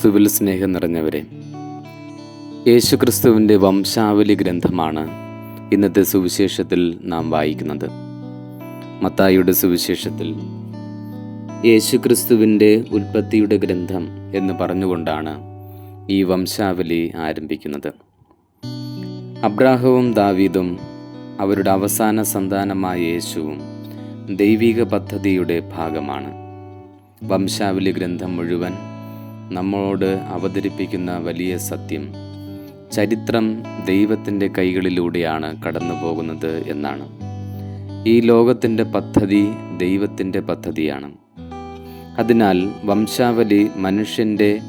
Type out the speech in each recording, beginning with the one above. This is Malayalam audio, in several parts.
ക്രിസ്തുവിൽ സ്നേഹം നിറഞ്ഞവരെ യേശുക്രിസ്തുവിന്റെ വംശാവലി ഗ്രന്ഥമാണ് ഇന്നത്തെ സുവിശേഷത്തിൽ നാം വായിക്കുന്നത്. മത്തായിയുടെ സുവിശേഷത്തിൽ യേശുക്രിസ്തുവിന്റെ ഉൽപ്പത്തിയുടെ ഗ്രന്ഥം എന്ന് പറഞ്ഞുകൊണ്ടാണ് ഈ വംശാവലി ആരംഭിക്കുന്നത്. അബ്രാഹവും ദാവീദും അവരുടെ അവസാന സന്താനമായ യേശുവും ദൈവിക പദ്ധതിയുടെ ഭാഗമാണ്. വംശാവലി ഗ്രന്ഥം മുഴുവൻ നമ്മളോട് അവതരിപ്പിക്കുന്ന വലിയ സത്യം. ചരിത്രം ദൈവത്തിന്റെ കൈകളിലൂടെയാണ് കടന്നു പോകുന്നത് എന്നാണ്. ഈ ലോകത്തിന്റെ പദ്ധതി ദൈവത്തിന്റെ പദ്ധതിയാണ്. അതിനാൽ വംശാവലി മനുഷ്യന്റെ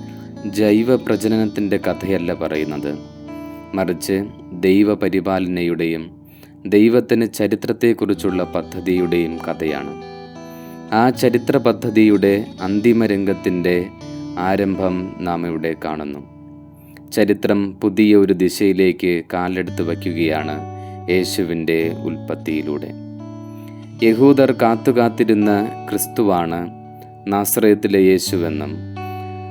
ജൈവ പ്രജനനത്തിന്റെ കഥയല്ല പറയുന്നത്. മറിച്ച് ദൈവപരിപാലനയുടെയും ദൈവത്തിന് ചരിത്രത്തെക്കുറിച്ചുള്ള പദ്ധതിയുടെയും കഥയാണ്. ആ ചരിത്ര പദ്ധതിയുടെ അന്തിമ രംഗത്തിന്റെ ആരംഭം നാം ഇവിടെ കാണുന്നു. ചരിത്രം പുതിയ ഒരു ദിശയിലേക്ക് കാലെടുത്ത് വയ്ക്കുകയാണ് യേശുവിന്റെ ഉൽപ്പത്തിയിലൂടെ. യഹൂദർ കാത്തുകാത്തിരുന്ന ക്രിസ്തുവാണ് നാസ്രയത്തിലെ യേശുവെന്നും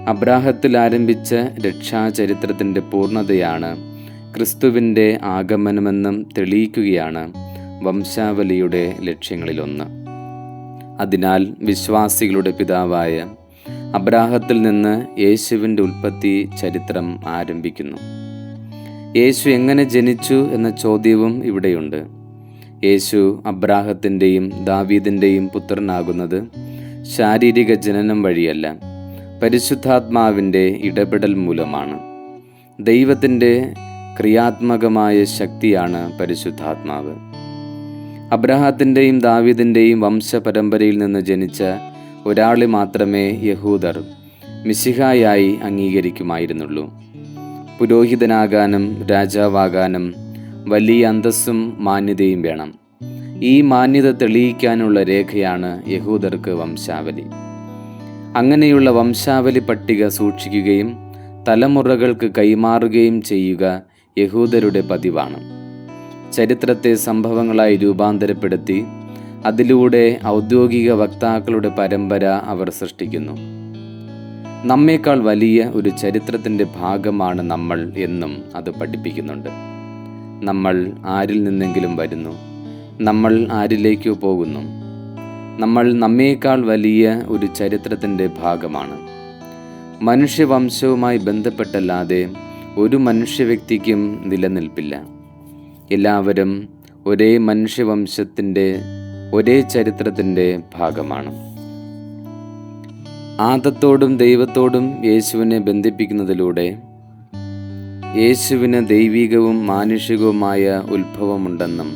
അബ്രാഹത്തിൽ ആരംഭിച്ച രക്ഷാചരിത്രത്തിന്റെ പൂർണതയാണ് ക്രിസ്തുവിന്റെ ആഗമനമെന്നും തെളിയിക്കുകയാണ് വംശാവലിയുടെ ലക്ഷ്യങ്ങളിലൊന്ന്. അതിനാൽ വിശ്വാസികളുടെ പിതാവായ അബ്രാഹത്തിൽ നിന്ന് യേശുവിന്റെ ഉൽപ്പത്തി ചരിത്രം ആരംഭിക്കുന്നു. യേശു എങ്ങനെ ജനിച്ചു എന്ന ചോദ്യവും ഇവിടെയുണ്ട്. യേശു അബ്രാഹത്തിന്റെയും ദാവീദിന്റെയും പുത്രനാകുന്നത് ശാരീരിക ജനനം വഴിയല്ല പരിശുദ്ധാത്മാവിന്റെ ഇടപെടൽ മൂലമാണ്. ദൈവത്തിന്റെ ക്രിയാത്മകമായ ശക്തിയാണ് പരിശുദ്ധാത്മാവ്. അബ്രഹാത്തിന്റെയും ദാവീദിന്റെയും വംശപരമ്പരയിൽ നിന്ന് ജനിച്ച ഒരാളെ മാത്രമേ യഹൂദർ മിശിഹായായി അംഗീകരിക്കുമായിരുന്നുള്ളൂ. പുരോഹിതനാകാനും രാജാവാകാനും വലിയ അന്തസ്സും മാന്യതയും വേണം. ഈ മാന്യത തെളിയിക്കാനുള്ള രേഖയാണ് യഹൂദർക്ക് വംശാവലി. അങ്ങനെയുള്ള വംശാവലി പട്ടിക സൂക്ഷിക്കുകയും തലമുറകൾക്ക് കൈമാറുകയും ചെയ്യുക യഹൂദരുടെ പതിവാണ്. ചരിത്രത്തെ സംഭവങ്ങളായി രൂപാന്തരപ്പെടുത്തി അതിലൂടെ ഔദ്യോഗിക വക്താക്കളുടെ പരമ്പര അവർ സൃഷ്ടിക്കുന്നു. നമ്മേക്കാൾ വലിയ ഒരു ചരിത്രത്തിന്റെ ഭാഗമാണ് നമ്മൾ എന്നും അത് പഠിപ്പിക്കുന്നുണ്ട്. നമ്മൾ ആരിൽ നിന്നെങ്കിലും വരുന്നു. നമ്മൾ ആരിലേക്കോ പോകുന്നു. നമ്മൾ നമ്മേക്കാൾ വലിയ ഒരു ചരിത്രത്തിന്റെ ഭാഗമാണ്. മനുഷ്യവംശവുമായി ബന്ധപ്പെട്ടല്ലാതെ ഒരു മനുഷ്യ വ്യക്തിക്കും നിലനിൽപ്പില്ല. എല്ലാവരും ഒരേ മനുഷ്യവംശത്തിന്റെ ഒരേ ചരിത്രത്തിന്റെ ഭാഗമാണ്. ആദത്തോടും ദൈവത്തോടും യേശുവിനെ ബന്ധിപ്പിക്കുന്നതിലൂടെ യേശുവിന് ദൈവികവും മാനുഷികവുമായ ഉത്ഭവമുണ്ടെന്നും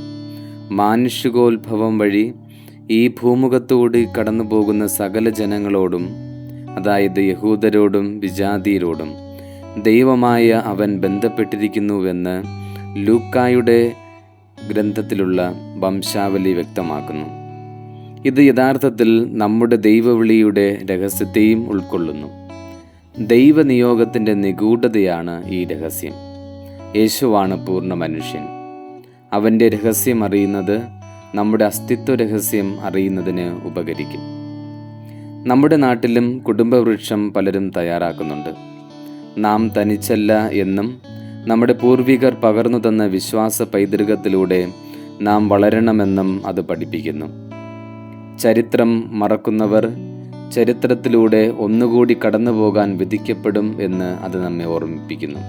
മാനുഷികോത്ഭവം വഴി ഈ ഭൂമുഖത്തോട് കടന്നു പോകുന്ന സകല ജനങ്ങളോടും അതായത് യഹൂദരോടും വിജാതിയരോടും ദൈവമായ അവൻ ബന്ധപ്പെട്ടിരിക്കുന്നുവെന്ന് ലൂക്കായുടെ ഗ്രന്ഥത്തിലുള്ള വംശാവലി വ്യക്തമാക്കുന്നു. ഇത് യഥാർത്ഥത്തിൽ നമ്മുടെ ദൈവവിളിയുടെ രഹസ്യത്തെയും ഉൾക്കൊള്ളുന്നു. ദൈവനിയോഗത്തിന്റെ നിഗൂഢതയാണ് ഈ രഹസ്യം. യേശുവാണ് പൂർണ മനുഷ്യൻ. അവന്റെ രഹസ്യം അറിയുന്നത് നമ്മുടെ അസ്തിത്വ രഹസ്യം അറിയുന്നതിന് ഉപകരിക്കും. നമ്മുടെ നാട്ടിലും കുടുംബവൃക്ഷം പലരും തയ്യാറാക്കുന്നുണ്ട്. നാം തനിച്ചല്ല എന്നും നമ്മുടെ പൂർവികർ പകർന്നു തന്ന വിശ്വാസ പൈതൃകത്തിലൂടെ നാം വളരണമെന്നും അത് പഠിപ്പിക്കുന്നു. ചരിത്രം മറക്കുന്നവർ ചരിത്രത്തിലൂടെ ഒന്നുകൂടി കടന്നുപോകാൻ വിധിക്കപ്പെടും എന്ന് അത് നമ്മെ ഓർമ്മിപ്പിക്കുന്നു.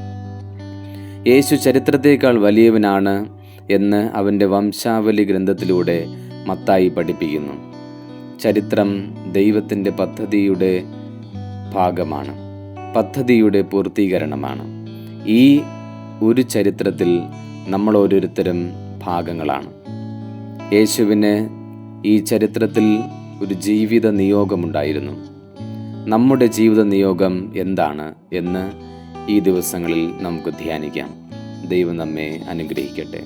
യേശു ചരിത്രത്തേക്കാൾ വലിയവനാണ് എന്ന് അവന്റെ വംശാവലി ഗ്രന്ഥത്തിലൂടെ മത്തായി പഠിപ്പിക്കുന്നു. ചരിത്രം ദൈവത്തിന്റെ പദ്ധതിയുടെ ഭാഗമാണ് പദ്ധതിയുടെ പൂർത്തീകരണമാണ്. ഈ ഒരു ചരിത്രത്തിൽ നമ്മൾ ഓരോരുത്തരും ഭാഗങ്ങളാണ്. യേശുവിന് ഈ ചരിത്രത്തിൽ ഒരു ജീവിത നിയോഗമുണ്ടായിരുന്നു. നമ്മുടെ ജീവിത നിയോഗം എന്താണ് എന്ന് ഈ ദിവസങ്ങളിൽ നമുക്ക് ധ്യാനിക്കാം. ദൈവം നമ്മെ അനുഗ്രഹിക്കട്ടെ.